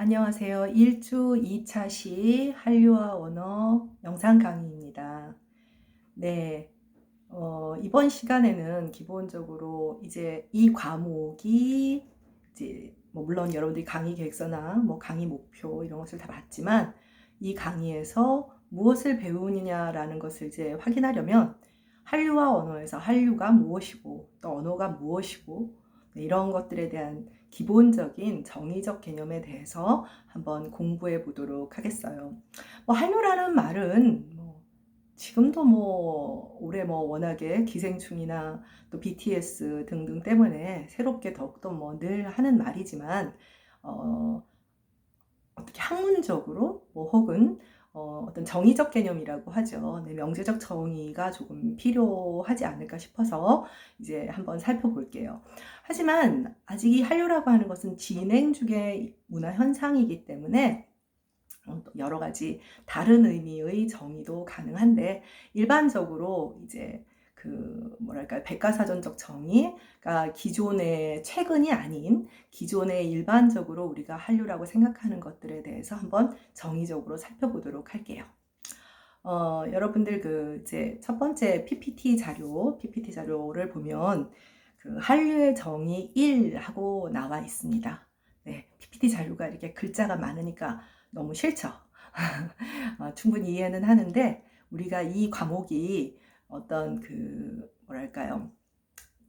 안녕하세요. 1주 2차 시 한류와 언어 영상 강의입니다. 네. 어, 이번 시간에는 기본적으로 이제 이 과목이 이제 뭐 물론 여러분들이 강의 계획서나 뭐 강의 목표 이런 것을 다 봤지만 이 강의에서 무엇을 배우느냐라는 것을 이제 확인하려면 한류와 언어에서 한류가 무엇이고 또 언어가 무엇이고 네, 이런 것들에 대한 기본적인 정의적 개념에 대해서 한번 공부해 보도록 하겠어요. 뭐 한류라는 말은 뭐 지금도 뭐 올해 뭐 워낙에 기생충이나 또 BTS 등등 때문에 새롭게 더욱더 뭐 늘 하는 말이지만 어 어떻게 학문적으로 뭐 혹은 어, 어떤 정의적 개념이라고 하죠. 네, 명제적 정의가 조금 필요하지 않을까 싶어서 이제 한번 살펴볼게요. 하지만 아직 이 한류라고 하는 것은 진행 중의 문화 현상이기 때문에 어, 여러 가지 다른 의미의 정의도 가능한데 일반적으로 이제 그 뭐랄까 백과사전적 정의가 기존의 최근이 아닌 기존의 일반적으로 우리가 한류라고 생각하는 것들에 대해서 한번 정의적으로 살펴보도록 할게요. 어, 여러분들 그 이제 첫 번째 PPT 자료, PPT 자료를 보면 그 한류의 정의 1 하고 나와 있습니다. 네, PPT 자료가 이렇게 글자가 많으니까 너무 싫죠. 어, 충분히 이해는 하는데 우리가 이 과목이 어떤 그 뭐랄까요?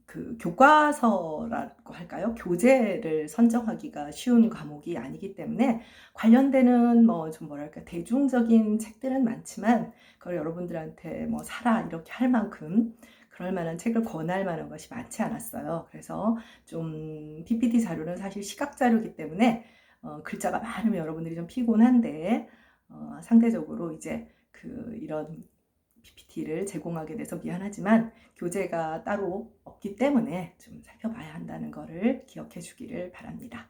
그 교과서라고 할까요? 교재를 선정하기가 쉬운 과목이 아니기 때문에 관련되는 뭐 좀 뭐랄까 대중적인 책들은 많지만 그걸 여러분들한테 뭐 사라 이렇게 할 만큼 그럴 만한 책을 권할 만한 것이 많지 않았어요. 그래서 좀 PPT 자료는 사실 시각 자료이기 때문에 어, 글자가 많으면 여러분들이 좀 피곤한데 어, 상대적으로 이제 그 이런 PPT를 제공하게 돼서 미안하지만 교재가 따로 없기 때문에 좀 살펴봐야 한다는 것을 기억해 주기를 바랍니다.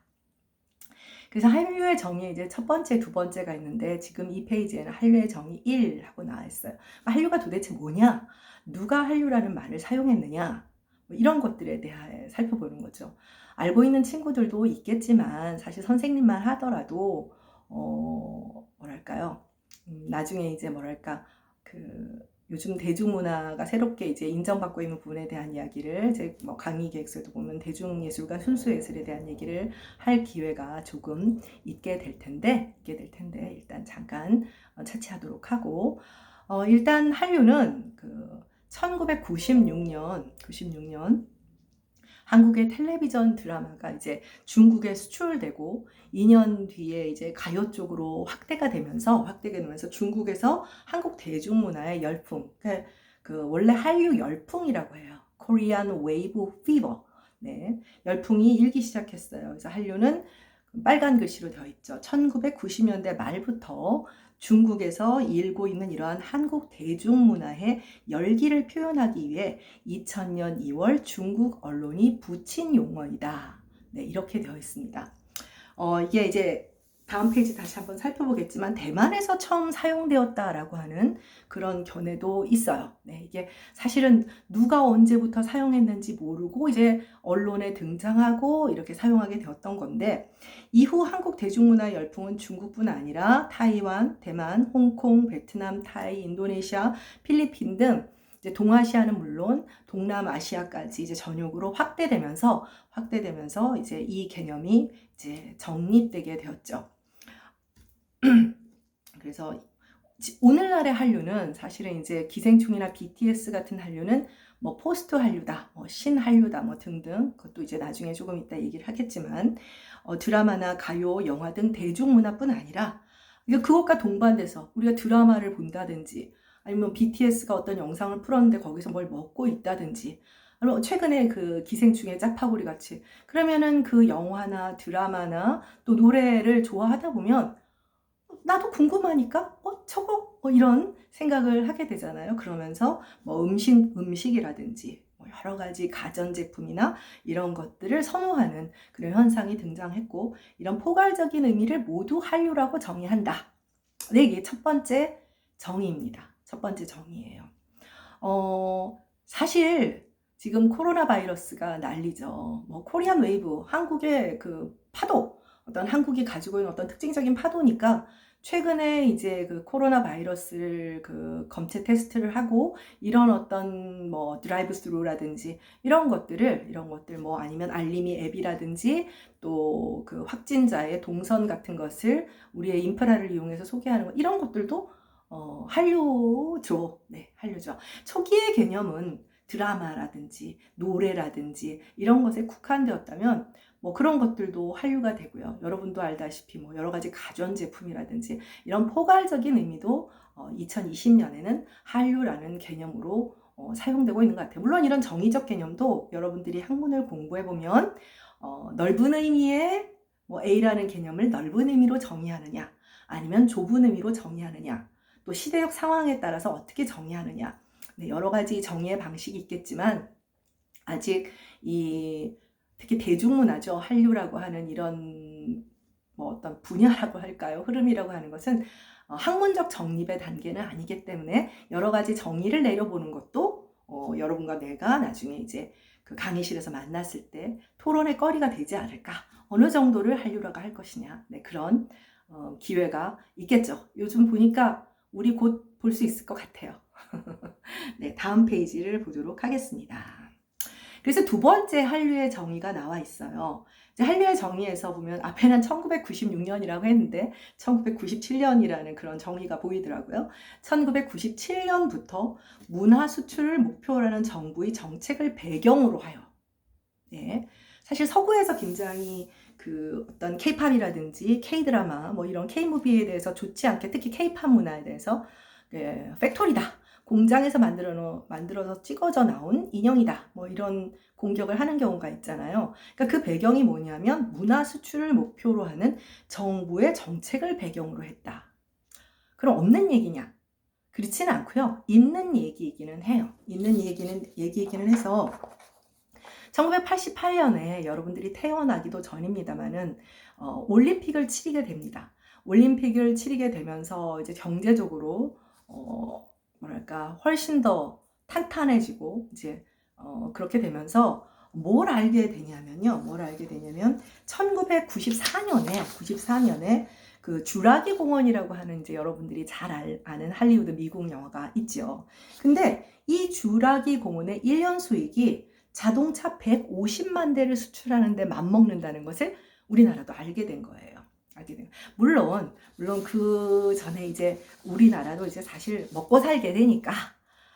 그래서 한류의 정의 이제 첫 번째, 두 번째가 있는데 지금 이 페이지에는 한류의 정의 1 하고 나와 있어요. 한류가 도대체 뭐냐? 누가 한류라는 말을 사용했느냐? 뭐 이런 것들에 대해 살펴보는 거죠. 알고 있는 친구들도 있겠지만 사실 선생님만 하더라도 어 뭐랄까요? 음, 나중에 이제 뭐랄까 그 요즘 대중문화가 새롭게 이제 인정받고 있는 부분에 대한 이야기를 제 뭐 강의 계획서도 보면 대중예술과 순수예술에 대한 얘기를 할 기회가 조금 있게 될 텐데 있게 될 텐데 일단 잠깐 어, 차치하도록 하고 어, 일단 한류는 그 1996년 96년 한국의 텔레비전 드라마가 이제 중국에 수출되고 2년 뒤에 이제 가요 쪽으로 확대가 되면서 확대가 되면서 중국에서 한국 대중문화의 열풍, 그, 그 원래 한류 열풍이라고 해요. Korean Wave Fever. 네, 열풍이 일기 시작했어요. 그래서 한류는 빨간 글씨로 되어 있죠. 1990년대 말부터 중국에서 일고 있는 이러한 한국 대중문화의 열기를 표현하기 위해 2000년 2월 중국 언론이 붙인 용어이다. 네, 이렇게 되어 있습니다. 어, 이게 이제 다음 페이지 다시 한번 살펴보겠지만 대만에서 처음 사용되었다라고 하는 그런 견해도 있어요. 네, 이게 사실은 누가 언제부터 사용했는지 모르고 이제 언론에 등장하고 이렇게 사용하게 되었던 건데 이후 한국 대중문화 열풍은 중국뿐 아니라 타이완, 대만, 홍콩, 베트남, 타이, 인도네시아, 필리핀 등 이제 동아시아는 물론 동남아시아까지 이제 전역으로 확대되면서 확대되면서 이제 이 개념이 이제 정립되게 되었죠. 그래서 오늘날의 한류는 사실은 이제 기생충이나 BTS 같은 한류는 뭐 포스트 한류다, 뭐 신 한류다, 뭐 등등 그것도 이제 나중에 조금 이따 얘기를 하겠지만 어, 드라마나 가요, 영화 등 대중문화뿐 아니라 그것과 동반돼서 우리가 드라마를 본다든지 아니면 BTS가 어떤 영상을 풀었는데 거기서 뭘 먹고 있다든지 아니면 최근에 그 기생충의 짜파구리 같이 그러면은 그 영화나 드라마나 또 노래를 좋아하다 보면 나도 궁금하니까 어 저거 뭐 이런 생각을 하게 되잖아요. 그러면서 뭐 음식 음식이라든지 뭐 여러 가지 가전 제품이나 이런 것들을 선호하는 그런 현상이 등장했고 이런 포괄적인 의미를 모두 한류라고 정의한다. 네, 이게 첫 번째 정의입니다. 첫 번째 정의예요. 어, 사실 지금 코로나 바이러스가 난리죠. 뭐 코리안 웨이브, 한국의 그 파도 어떤 한국이 가지고 있는 어떤 특징적인 파도니까 최근에 이제 그 코로나 바이러스를 그 검체 테스트를 하고 이런 어떤 뭐 드라이브 스루라든지 이런 것들을 이런 것들 뭐 아니면 알림이 앱이라든지 또 그 확진자의 동선 같은 것을 우리의 인프라를 이용해서 소개하는 것 이런 것들도 어, 한류죠. 네, 한류죠. 초기의 개념은 드라마라든지 노래라든지 이런 것에 국한되었다면 뭐 그런 것들도 한류가 되고요. 여러분도 알다시피 뭐 여러 가지 가전 제품이라든지 이런 포괄적인 의미도 어, 2020년에는 한류라는 개념으로 어, 사용되고 있는 것 같아요. 물론 이런 정의적 개념도 여러분들이 학문을 공부해 보면 어, 넓은 의미의 뭐 A라는 개념을 넓은 의미로 정의하느냐 아니면 좁은 의미로 정의하느냐 또 시대적 상황에 따라서 어떻게 정의하느냐 네, 여러 가지 정의의 방식이 있겠지만 아직 이 특히 대중문화죠. 한류라고 하는 이런 뭐 어떤 분야라고 할까요? 흐름이라고 하는 것은 어, 학문적 정립의 단계는 아니기 때문에 여러 가지 정의를 내려보는 것도 어, 여러분과 내가 나중에 이제 그 강의실에서 만났을 때 토론의 거리가 되지 않을까? 어느 정도를 한류라고 할 것이냐? 네, 그런 어, 기회가 있겠죠. 요즘 보니까 우리 곧 볼 수 있을 것 같아요. 네, 다음 페이지를 보도록 하겠습니다. 그래서 두 번째 한류의 정의가 나와 있어요. 한류의 정의에서 보면 앞에는 1996년이라고 했는데 1997년이라는 그런 정의가 보이더라고요. 1997년부터 문화 수출을 목표로 하는 정부의 정책을 배경으로 하여 네. 사실 서구에서 굉장히 그 어떤 케이팝이라든지 케이드라마 뭐 이런 케이무비에 대해서 좋지 않게 특히 케이팝 문화에 대해서 네, 팩토리다 공장에서 만들어 만들어서 찍어져 나온 인형이다. 뭐 이런 공격을 하는 경우가 있잖아요. 그러니까 그 배경이 뭐냐면 문화 수출을 목표로 하는 정부의 정책을 배경으로 했다. 그럼 없는 얘기냐? 그렇지는 않고요. 있는 얘기이기는 해요. 있는 얘기는 얘기이기는 해서 1988년에 여러분들이 태어나기도 전입니다만은 어, 올림픽을 치르게 됩니다. 올림픽을 치르게 되면서 이제 경제적으로 어, 뭐랄까 훨씬 더 탄탄해지고 이제 어, 그렇게 되면서 뭘 알게 되냐면요. 뭘 알게 되냐면 1994년에 94년에 그 주라기 공원이라고 하는 이제 여러분들이 잘 알, 아는 할리우드 미국 영화가 있죠. 근데 이 주라기 공원의 1년 수익이 자동차 150만 대를 수출하는데 맞먹는다는 것을 우리나라도 알게 된 거예요. 알게 된. 물론 물론 그 전에 이제 우리나라도 이제 사실 먹고 살게 되니까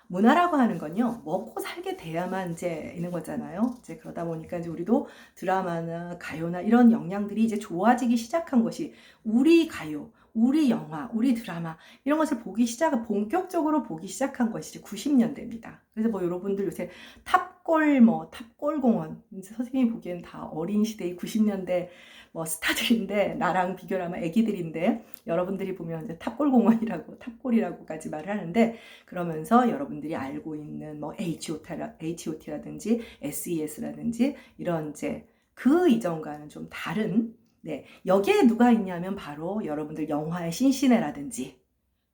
문화라고 하는 건요 먹고 살게 돼야만 이제 있는 거잖아요. 이제 그러다 보니까 이제 우리도 드라마나 가요나 이런 역량들이 이제 좋아지기 시작한 것이 우리 가요, 우리 영화, 우리 드라마 이런 것을 보기 시작, 본격적으로 보기 시작한 것이 90년대입니다. 그래서 뭐 여러분들 요새 탑골 뭐 탑골공원 선생님이 보기엔 다 어린 시대의 90년대 뭐 스타들인데 나랑 비교를 하면 애기들인데 여러분들이 보면 이제 탑골공원이라고 탑골이라고까지 말을 하는데 그러면서 여러분들이 알고 있는 뭐 HOT라, HOT라든지 SES라든지 이런 이제 그 이전과는 좀 다른 네 여기에 누가 있냐면 바로 여러분들 영화의 신시네라든지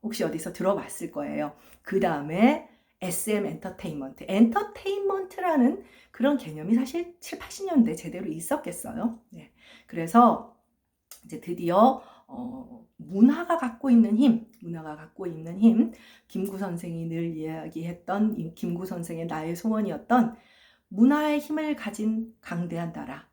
혹시 어디서 들어봤을 거예요. 그 다음에 SM 엔터테인먼트. 엔터테인먼트라는 그런 개념이 사실 7, 80년대 제대로 있었겠어요. 네. 그래서 이제 드디어 어, 문화가 갖고 있는 힘, 문화가 갖고 있는 힘, 김구 선생이 늘 이야기했던 김구 선생의 나의 소원이었던 문화의 힘을 가진 강대한 나라.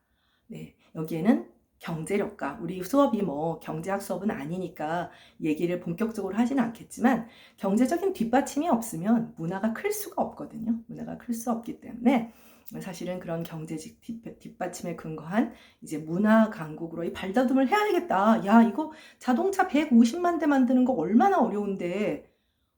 네, 여기에는 경제력과 우리 수업이 뭐 경제학 수업은 아니니까 얘기를 본격적으로 하지는 않겠지만 경제적인 뒷받침이 없으면 문화가 클 수가 없거든요. 문화가 클 수 없기 때문에 사실은 그런 경제직 뒷받침에 근거한 이제 문화 강국으로 이 발돋움을 해야겠다. 야, 이거 자동차 150만 대 만드는 거 얼마나 어려운데.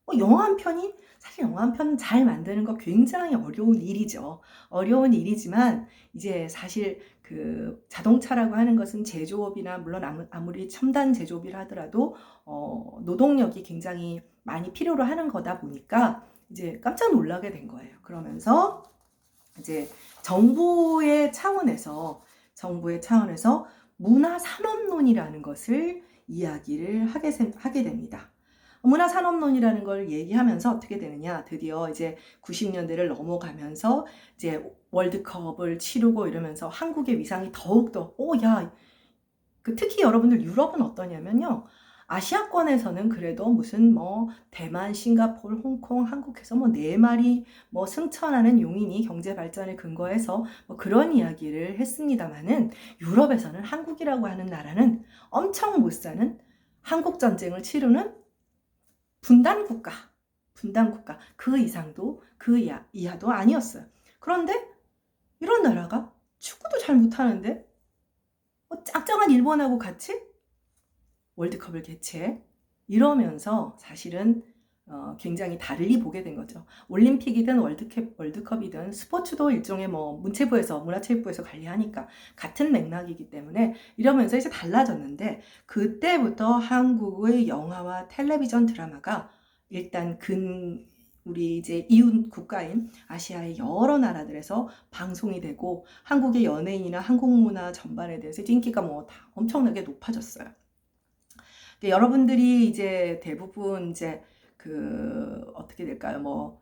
어, 영화 한 편이 사실 영화 한 편 잘 만드는 거 굉장히 어려운 일이죠. 어려운 일이지만 이제 사실 그 자동차라고 하는 것은 제조업이나 물론 아무리 첨단 제조업이라 하더라도 어, 노동력이 굉장히 많이 필요로 하는 거다 보니까 이제 깜짝 놀라게 된 거예요. 그러면서 이제 정부의 차원에서 정부의 차원에서 문화 산업론이라는 것을 이야기를 하게, 하게 됩니다. 문화산업론이라는 걸 얘기하면서 어떻게 되느냐. 드디어 이제 90년대를 넘어가면서 이제 월드컵을 치르고 이러면서 한국의 위상이 더욱더, 오, 야, 그 특히 여러분들 유럽은 어떠냐면요. 아시아권에서는 그래도 무슨 뭐 대만, 싱가폴, 홍콩, 한국에서 뭐 네 마리 뭐 승천하는 용인이 경제 발전을 근거해서 뭐 그런 이야기를 했습니다만은 유럽에서는 한국이라고 하는 나라는 엄청 못 사는 한국 전쟁을 치르는 분단 국가, 분단 국가 그 이상도 그 이하, 이하도 아니었어요. 그런데 이런 나라가 축구도 잘 못하는데 뭐 짱짱한 일본하고 같이 월드컵을 개최 이러면서 사실은 어, 굉장히 다르게 보게 된 거죠. 올림픽이든 월드컵, 월드컵이든 스포츠도 일종의 뭐 문체부에서 문화체육부에서 관리하니까 같은 맥락이기 때문에 이러면서 이제 달라졌는데 그때부터 한국의 영화와 텔레비전 드라마가 일단 근 우리 이제 이웃 국가인 아시아의 여러 나라들에서 방송이 되고 한국의 연예인이나 한국 문화 전반에 대해서 인기가 뭐 다 엄청나게 높아졌어요. 여러분들이 이제 대부분 이제 그 어떻게 될까요? 뭐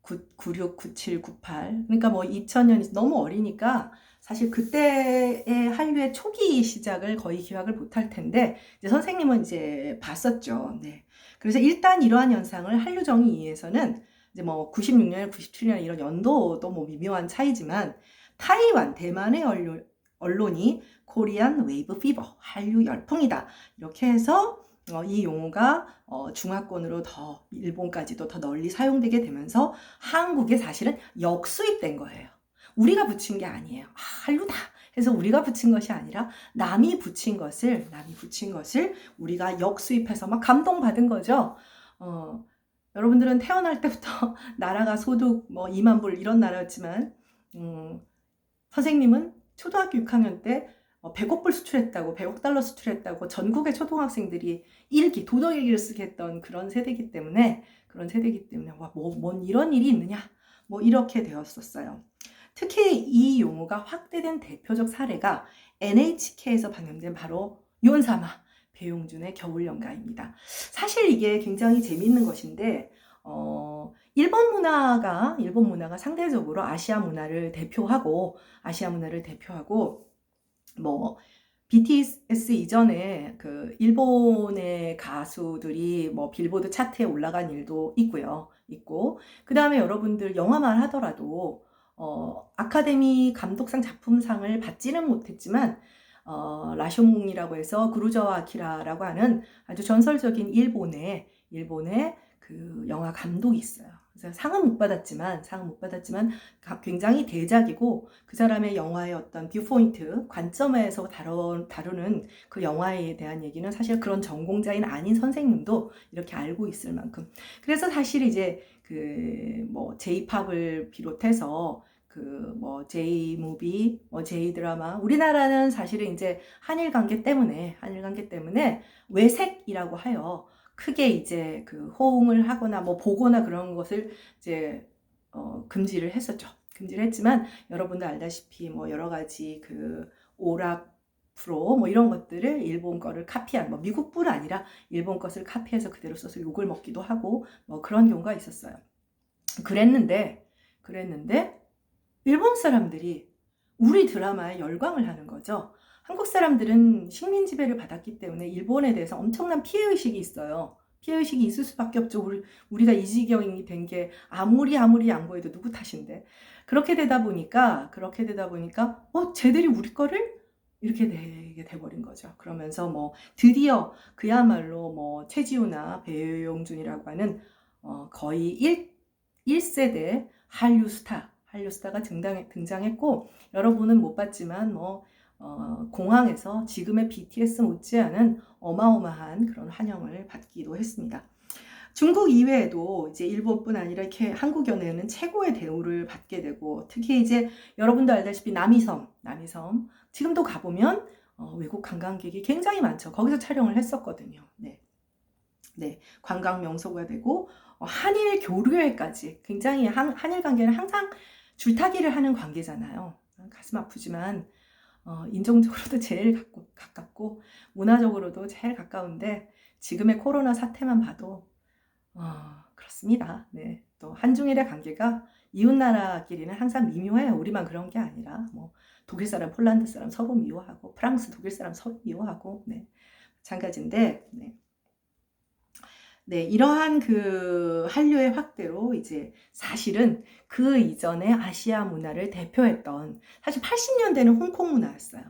96, 97, 98 그러니까 뭐 2000년이 너무 어리니까 사실 그때의 한류의 초기 시작을 거의 기억을 못할 텐데 이제 선생님은 이제 봤었죠. 네. 그래서 일단 이러한 현상을 한류 정의에서는 이제 뭐 96년, 97년 이런 연도도 뭐 미묘한 차이지만 타이완, 대만의 언론, 언론이 코리안 웨이브 피버, 한류 열풍이다. 이렇게 해서 어, 이 용어가 어, 중화권으로 더 일본까지도 더 널리 사용되게 되면서 한국에 사실은 역수입된 거예요. 우리가 붙인 게 아니에요. 아, 한류다. 해서 우리가 붙인 것이 아니라 남이 붙인 것을 남이 붙인 것을 우리가 역수입해서 막 감동받은 거죠. 어, 여러분들은 태어날 때부터 나라가 소득 뭐 2만 불 이런 나라였지만 음, 선생님은 초등학교 6학년 때 100억 어, 불 수출했다고 100억 달러 수출했다고 전국의 초등학생들이 일기 도덕 일기를 쓰게 했던 그런 세대이기 때문에 그런 세대이기 때문에 와뭐뭔 이런 일이 있느냐 뭐 이렇게 되었었어요. 특히 이 용어가 확대된 대표적 사례가 NHK에서 방영된 바로 요사마 배용준의 겨울연가입니다. 사실 이게 굉장히 재미있는 것인데 어, 일본 문화가 일본 문화가 상대적으로 아시아 문화를 대표하고 아시아 문화를 대표하고 뭐 BTS 이전에 그 일본의 가수들이 뭐 빌보드 차트에 올라간 일도 있고요. 있고 그 다음에 여러분들 영화만 하더라도 어 아카데미 감독상 작품상을 받지는 못했지만 어 라쇼몽이라고 해서 구루자와 아키라라고 하는 아주 전설적인 일본의 일본의 그 영화 감독이 있어요. 상은 못 받았지만 상은 못 받았지만 굉장히 대작이고 그 사람의 영화의 어떤 뷰포인트 관점에서 다루, 다루는 그 영화에 대한 얘기는 사실 그런 전공자인 아닌 선생님도 이렇게 알고 있을 만큼. 그래서 사실 이제 그뭐 제이팝을 비롯해서 그뭐 제이 무비, 뭐 제이 드라마 우리나라는 사실은 이제 한일 관계 때문에 한일 관계 때문에 외색이라고 하여 크게 이제 그 호응을 하거나 뭐 보거나 그런 것을 이제 어, 금지를 했었죠. 금지를 했지만 여러분도 알다시피 뭐 여러 가지 그 오락 프로 뭐 이런 것들을 일본 거를 카피한 뭐 미국 뿐 아니라 일본 것을 카피해서 그대로 써서 욕을 먹기도 하고 뭐 그런 경우가 있었어요. 그랬는데 그랬는데 일본 사람들이 우리 드라마에 열광을 하는 거죠. 한국 사람들은 식민 지배를 받았기 때문에 일본에 대해서 엄청난 피해 의식이 있어요. 피해 의식이 있을 수밖에 없죠. 우리, 우리가 이 지경이 된 게 아무리 아무리 양보해도 누구 탓인데 그렇게 되다 보니까 그렇게 되다 보니까 어 쟤들이 우리 거를 이렇게 되게 돼버린 거죠. 그러면서 뭐 드디어 그야말로 뭐 최지우나 배용준이라고 하는 어 거의 1, 1세대 한류 스타 한류 스타가 등장, 등장했고 여러분은 못 봤지만 뭐 어, 공항에서 지금의 BTS 못지않은 어마어마한 그런 환영을 받기도 했습니다. 중국 이외에도 이제 일본뿐 아니라 이렇게 한국 연예는 최고의 대우를 받게 되고 특히 이제 여러분도 알다시피 남이섬, 남이섬 지금도 가보면 어, 외국 관광객이 굉장히 많죠. 거기서 촬영을 했었거든요. 네, 네 관광 명소가 되고 어, 한일 교류회까지 굉장히 한, 한일 관계는 항상 줄타기를 하는 관계잖아요. 가슴 아프지만 어, 인종적으로도 제일 가깝고, 문화적으로도 제일 가까운데 지금의 코로나 사태만 봐도 어, 그렇습니다. 네. 또 한중일의 관계가 이웃 나라끼리는 항상 미묘해요. 우리만 그런 게 아니라 뭐 독일 사람, 폴란드 사람 서로 미워하고 프랑스, 독일 사람 서로 미워하고 네. 마찬가지인데 네. 네, 이러한 그 한류의 확대로 이제 사실은 그 이전에 아시아 문화를 대표했던 사실 80년대는 홍콩 문화였어요.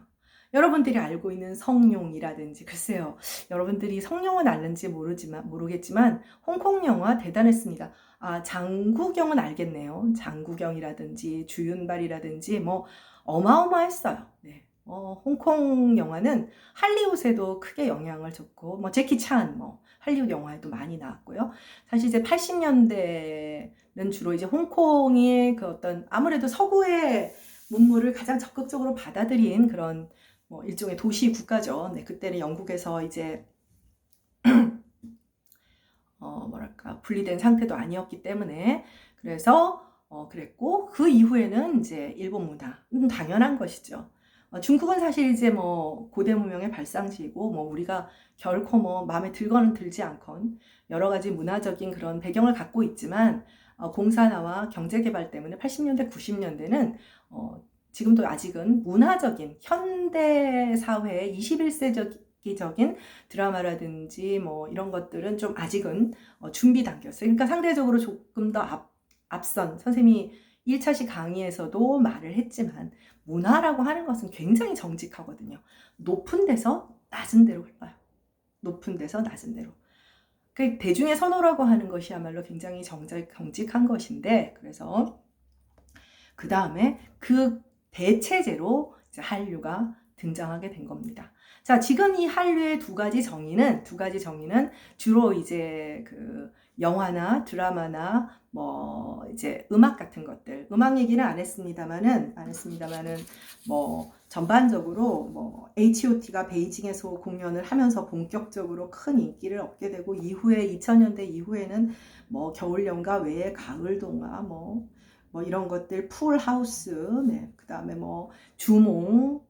여러분들이 알고 있는 성룡이라든지 글쎄요. 여러분들이 성룡은 알는지 모르지만 모르겠지만 홍콩 영화 대단했습니다. 아, 장구경은 알겠네요. 장구경이라든지 주윤발이라든지 뭐 어마어마했어요. 네. 어, 홍콩 영화는 할리우드에도 크게 영향을 줬고 뭐 제키 찬, 뭐 할리우드 영화에도 많이 나왔고요. 사실 이제 80년대는 주로 이제 홍콩이 그 어떤 아무래도 서구의 문물을 가장 적극적으로 받아들인 그런 뭐 일종의 도시 국가죠. 네, 그때는 영국에서 이제 어 뭐랄까 분리된 상태도 아니었기 때문에 그래서 어 그랬고 그 이후에는 이제 일본 문화 음, 당연한 것이죠. 어, 중국은 사실 이제 뭐 고대 문명의 발상지이고 뭐 우리가 결코 뭐 마음에 들거나 들지 않건 여러 가지 문화적인 그런 배경을 갖고 있지만 어, 공산화와 경제 개발 때문에 80년대 90년대는 어, 지금도 아직은 문화적인 현대 사회의 21세적인 드라마라든지 뭐 이런 것들은 좀 아직은 어, 준비 단계였어요. 그러니까 상대적으로 조금 더 앞, 앞선 선생님이 1차시 강의에서도 말을 했지만 문화라고 하는 것은 굉장히 정직하거든요. 높은 데서 낮은 데로 흘러요. 높은 데서 낮은 데로. 그 대중의 선호라고 하는 것이야말로 굉장히 정직, 정직한 것인데 그래서 그 다음에 그 대체제로 한류가 등장하게 된 겁니다. 자, 지금 이 한류의 두 가지 정의는 두 가지 정의는 주로 이제 그 영화나 드라마나 뭐 이제 음악 같은 것들. 음악 얘기는 안 했습니다만은 안 했습니다만은 뭐 전반적으로 뭐 H.O.T가 베이징에서 공연을 하면서 본격적으로 큰 인기를 얻게 되고 이후에 2000년대 이후에는 뭐 겨울 연가 외에 가을 동화 뭐뭐 이런 것들 풀 하우스 네, 그다음에 뭐 주몽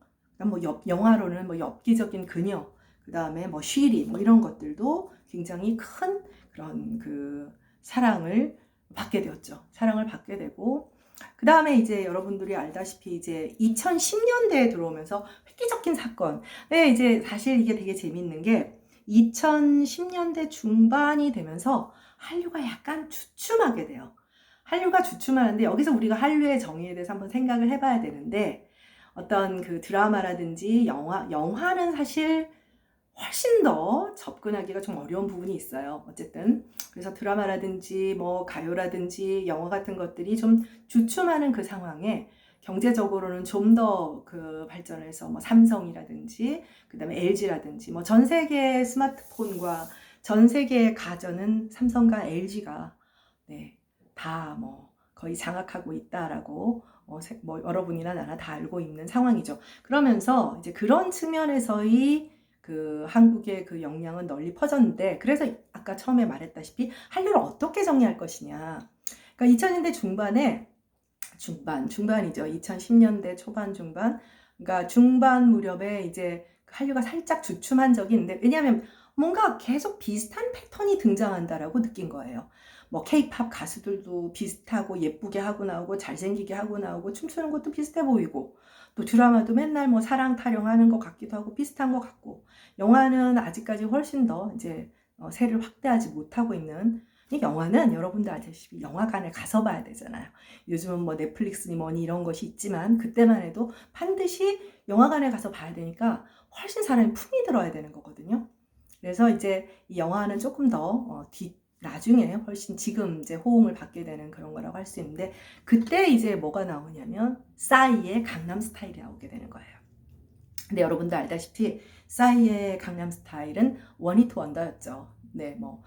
뭐 엽, 영화로는 뭐 엽기적인 그녀 그 다음에 뭐 쉬리 뭐 이런 것들도 굉장히 큰 그런 그 사랑을 받게 되었죠. 사랑을 받게 되고 그 다음에 이제 여러분들이 알다시피 이제 2010년대에 들어오면서 획기적인 사건. 네, 이제 사실 이게 되게 재밌는 게 2010년대 중반이 되면서 한류가 약간 주춤하게 돼요. 한류가 주춤하는데 여기서 우리가 한류의 정의에 대해서 한번 생각을 해봐야 되는데 어떤 그 드라마라든지 영화, 영화는 사실 훨씬 더 접근하기가 좀 어려운 부분이 있어요. 어쨌든. 그래서 드라마라든지 뭐 가요라든지 영화 같은 것들이 좀 주춤하는 그 상황에 경제적으로는 좀 더 그 발전해서 뭐 삼성이라든지 그다음에 LG라든지 뭐 전 세계 스마트폰과 전 세계의 가전은 삼성과 LG가 네, 다 뭐 거의 장악하고 있다라고 어, 뭐 여러분이나 나나 다 알고 있는 상황이죠. 그러면서 이제 그런 측면에서의 그 한국의 그 역량은 널리 퍼졌는데 그래서 아까 처음에 말했다시피 한류를 어떻게 정리할 것이냐. 그러니까 2000년대 중반에 중반 중반이죠. 2010년대 초반 중반. 그러니까 중반 무렵에 이제 한류가 살짝 주춤한 적이 있는데 왜냐하면 뭔가 계속 비슷한 패턴이 등장한다라고 느낀 거예요. 뭐 케이팝 가수들도 비슷하고 예쁘게 하고 나오고 잘생기게 하고 나오고 춤추는 것도 비슷해 보이고 또 드라마도 맨날 뭐 사랑 타령하는 것 같기도 하고 비슷한 것 같고 영화는 아직까지 훨씬 더 이제 어, 세를 확대하지 못하고 있는 이 영화는 여러분들 아시다시피 영화관에 가서 봐야 되잖아요. 요즘은 뭐 넷플릭스니 뭐니 이런 것이 있지만 그때만 해도 반드시 영화관에 가서 봐야 되니까 훨씬 사람이 품이 들어야 되는 거거든요. 그래서 이제 이 영화는 조금 더 어, 뒤, 나중에 훨씬 지금 이제 호응을 받게 되는 그런 거라고 할 수 있는데 그때 이제 뭐가 나오냐면 싸이의 강남 스타일이 나오게 되는 거예요. 근데 여러분도 알다시피 싸이의 강남 스타일은 원히트 원더였죠. 네, 뭐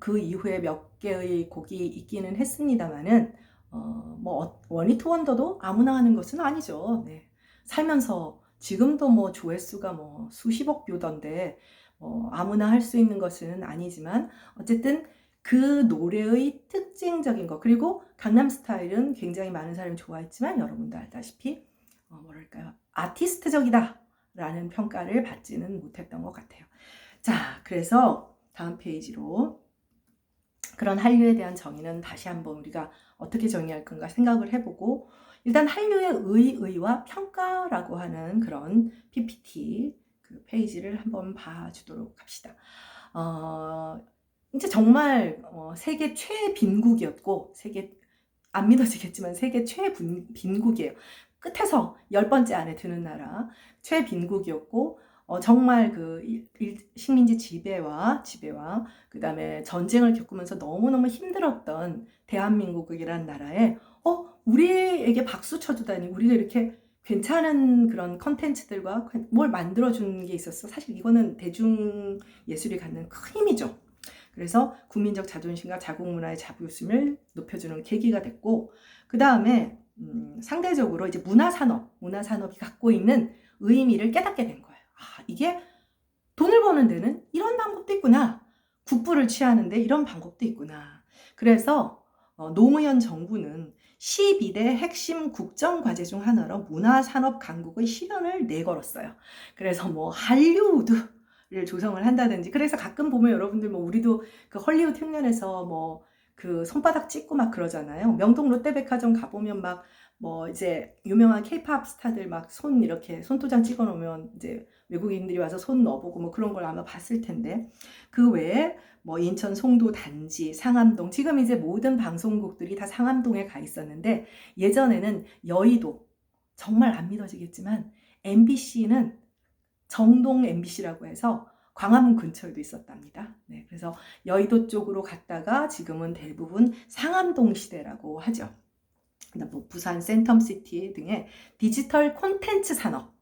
그 이후에 몇 개의 곡이 있기는 했습니다만은 어, 뭐 원히트 원더도 아무나 하는 것은 아니죠. 네. 살면서 지금도 뭐 조회수가 뭐 수십억 뷰던데 뭐 아무나 할 수 있는 것은 아니지만 어쨌든 그 노래의 특징적인 것 그리고 강남 스타일은 굉장히 많은 사람이 좋아했지만 여러분도 알다시피 어, 뭐랄까요? 아티스트적이다 라는 평가를 받지는 못했던 것 같아요. 자 그래서 다음 페이지로 그런 한류에 대한 정의는 다시 한번 우리가 어떻게 정의할 건가 생각을 해보고 일단 한류의 의, 의와 평가라고 하는 그런 PPT 그 페이지를 한번 봐주도록 합시다. 어, 이제 정말 어, 세계 최빈국이었고 세계 안 믿어지겠지만 세계 최빈국이에요. 끝에서 열 번째 안에 드는 나라 최빈국이었고 어, 정말 그 일, 식민지 지배와 지배와 그 다음에 전쟁을 겪으면서 너무너무 힘들었던 대한민국이란 나라에 어 우리에게 박수 쳐주다니 우리가 이렇게 괜찮은 그런 컨텐츠들과 뭘 만들어준 게 있었어. 사실 이거는 대중 예술이 갖는 큰 힘이죠. 그래서 국민적 자존심과 자국문화의 자부심을 높여주는 계기가 됐고, 그 다음에 음, 상대적으로 이제 문화산업, 문화산업이 갖고 있는 의미를 깨닫게 된 거예요. 아, 이게 돈을 버는 데는 이런 방법도 있구나. 국부를 취하는데 이런 방법도 있구나. 그래서 어, 노무현 정부는 12대 핵심 국정 과제 중 하나로 문화산업 강국의 실현을 내걸었어요. 그래서 뭐 할리우드 를 조성을 한다든지. 그래서 가끔 보면 여러분들 뭐 우리도 그 헐리우드 흉년에서 뭐 그 손바닥 찍고 막 그러잖아요. 명동 롯데백화점 가보면 막 뭐 이제 유명한 케이팝 스타들 막 손 이렇게 손도장 찍어 놓으면 이제 외국인들이 와서 손 넣어보고 뭐 그런 걸 아마 봤을 텐데. 그 외에 뭐 인천 송도 단지, 상암동. 지금 이제 모든 방송국들이 다 상암동에 가 있었는데 예전에는 여의도. 정말 안 믿어지겠지만 MBC는 정동 MBC라고 해서 광화문 근처에도 있었답니다. 네, 그래서 여의도 쪽으로 갔다가 지금은 대부분 상암동 시대라고 하죠. 뭐 부산 센텀시티 등의 디지털 콘텐츠 산업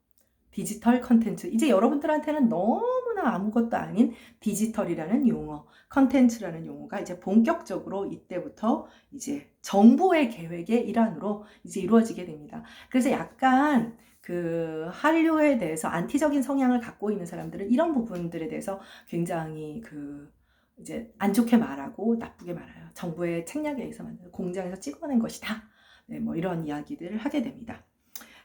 디지털 컨텐츠. 이제 여러분들한테는 너무나 아무것도 아닌 디지털이라는 용어, 컨텐츠라는 용어가 이제 본격적으로 이때부터 이제 정부의 계획의 일환으로 이제 이루어지게 됩니다. 그래서 약간 그 한류에 대해서 안티적인 성향을 갖고 있는 사람들은 이런 부분들에 대해서 굉장히 그 이제 안 좋게 말하고 나쁘게 말해요. 정부의 책략에 의해서 만든 공장에서 찍어낸 것이다. 네, 뭐 이런 이야기들을 하게 됩니다.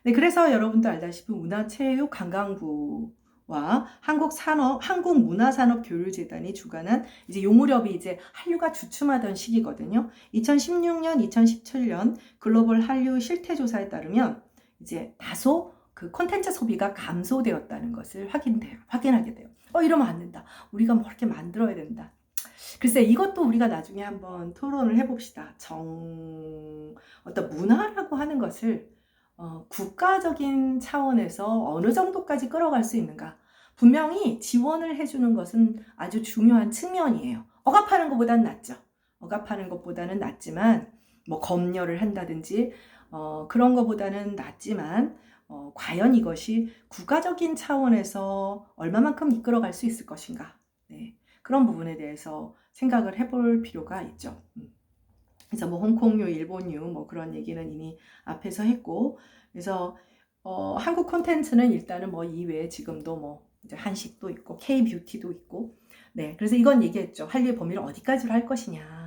네, 그래서 여러분도 알다시피 문화체육 관광부 와 한국 산업, 한국 문화산업 교류재단이 주관한 이제 요 무렵이 이제 한류가 주춤하던 시기거든요. 2016년, 2017년 글로벌 한류 실태 조사에 따르면 이제 다소 그 콘텐츠 소비가 감소되었다는 것을 확인돼요. 확인하게 돼요. 어, 이러면 안 된다. 우리가 뭐 이렇게 만들어야 된다. 글쎄, 이것도 우리가 나중에 한번 토론을 해봅시다. 정, 어떤 문화라고 하는 것을 어, 국가적인 차원에서 어느 정도까지 끌어갈 수 있는가. 분명히 지원을 해주는 것은 아주 중요한 측면이에요. 억압하는 것보다는 낫죠. 억압하는 것보다는 낫지만, 뭐, 검열을 한다든지, 어, 그런 것보다는 낫지만, 어, 과연 이것이 국가적인 차원에서 얼마만큼 이끌어갈 수 있을 것인가. 네. 그런 부분에 대해서 생각을 해볼 필요가 있죠. 음. 그래서 뭐 홍콩유, 일본유 뭐 그런 얘기는 이미 앞에서 했고 그래서 어, 한국 콘텐츠는 일단은 뭐 이외에 지금도 뭐 이제 한식도 있고 K 뷰티도 있고 네 그래서 이건 얘기했죠 한류의 범위를 어디까지로 할 것이냐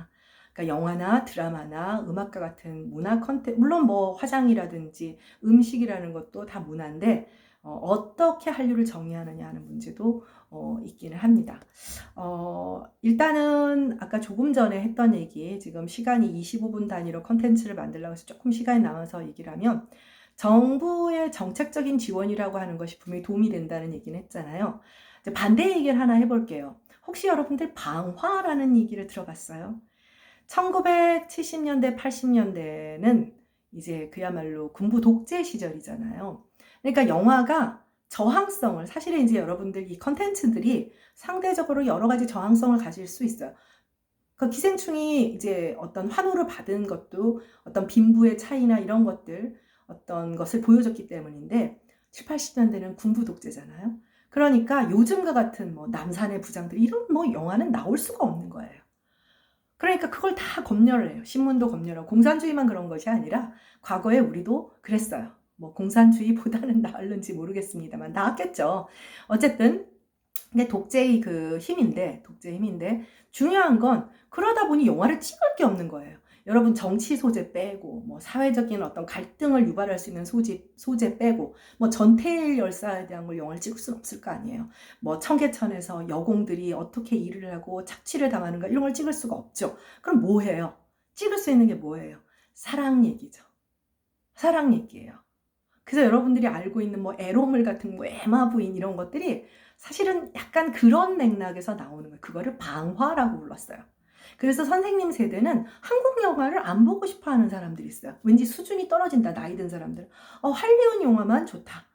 그러니까 영화나 드라마나 음악과 같은 문화 컨텐츠 물론 뭐 화장이라든지 음식이라는 것도 다 문화인데 어, 떻게 한류를 정의하느냐 하는 문제도 어, 있기는 합니다. 어, 일단은 아까 조금 전에 했던 얘기, 지금 시간이 25분 단위로 컨텐츠를 만들려고 해서 조금 시간이 남아서 얘기를 하면, 정부의 정책적인 지원이라고 하는 것이 분명히 도움이 된다는 얘기는 했잖아요. 반대 얘기를 하나 해볼게요. 혹시 여러분들 방화라는 얘기를 들어봤어요? 1970년대, 80년대는 이제 그야말로 군부 독재 시절이잖아요. 그러니까 영화가 저항성을 사실은 이제 여러분들 이 컨텐츠들이 상대적으로 여러 가지 저항성을 가질 수 있어요. 그 기생충이 이제 어떤 환호를 받은 것도 어떤 빈부의 차이나 이런 것들 어떤 것을 보여줬기 때문인데 7, 80년대는 군부 독재잖아요. 그러니까 요즘과 같은 뭐 남산의 부장들 이런 뭐 영화는 나올 수가 없는 거예요. 그러니까 그걸 다 검열을 해요. 신문도 검열하고 공산주의만 그런 것이 아니라 과거에 우리도 그랬어요. 뭐 공산주의보다는 나을는지 모르겠습니다만 나았겠죠. 어쨌든 근데 독재의 그 힘인데 독재의 힘인데 중요한 건 그러다 보니 영화를 찍을 게 없는 거예요. 여러분 정치 소재 빼고 뭐 사회적인 어떤 갈등을 유발할 수 있는 소재 소재 빼고 뭐 전태일 열사에 대한 걸 영화를 찍을 수는 없을 거 아니에요. 뭐 청계천에서 여공들이 어떻게 일을 하고 착취를 당하는가 이런 걸 찍을 수가 없죠. 그럼 뭐 해요? 찍을 수 있는 게 뭐예요? 사랑 얘기죠. 사랑 얘기예요. 그래서 여러분들이 알고 있는 뭐 에로물 같은 뭐 에마 부인 이런 것들이 사실은 약간 그런 맥락에서 나오는 거예요. 그거를 방화라고 불렀어요. 그래서 선생님 세대는 한국 영화를 안 보고 싶어 하는 사람들이 있어요. 왠지 수준이 떨어진다, 나이 든 사람들은. 어, 할리우드 영화만 좋다.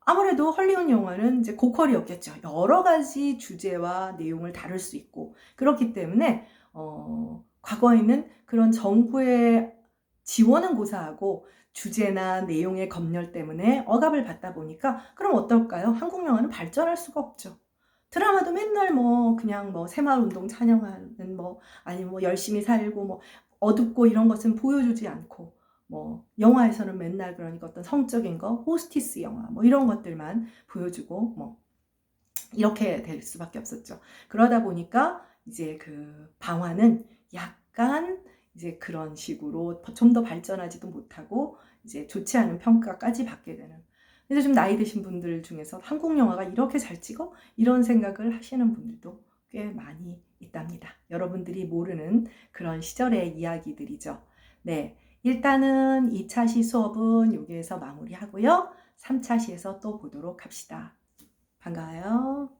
아무래도 헐리우드 영화는 이제 고퀄이었겠죠. 여러 가지 주제와 내용을 다룰 수 있고. 그렇기 때문에, 어, 과거에는 그런 정부의 지원은 고사하고 주제나 내용의 검열 때문에 억압을 받다 보니까 그럼 어떨까요? 한국 영화는 발전할 수가 없죠. 드라마도 맨날 뭐 그냥 뭐 새마을 운동 찬양하는 뭐 아니면 뭐 열심히 살고 뭐 어둡고 이런 것은 보여주지 않고 뭐 영화에서는 맨날 그러니까 어떤 성적인 거 호스티스 영화 뭐 이런 것들만 보여주고 뭐 이렇게 될 수밖에 없었죠. 그러다 보니까 이제 그 방화는 약간 이제 그런 식으로 좀 더 발전하지도 못하고 이제 좋지 않은 평가까지 받게 되는. 그래서 좀 나이 드신 분들 중에서 한국 영화가 이렇게 잘 찍어? 이런 생각을 하시는 분들도 꽤 많이 있답니다. 여러분들이 모르는 그런 시절의 이야기들이죠. 네. 일단은 2차 시 수업은 여기에서 마무리하고요. 3차 시에서 또 보도록 합시다. 반가워요.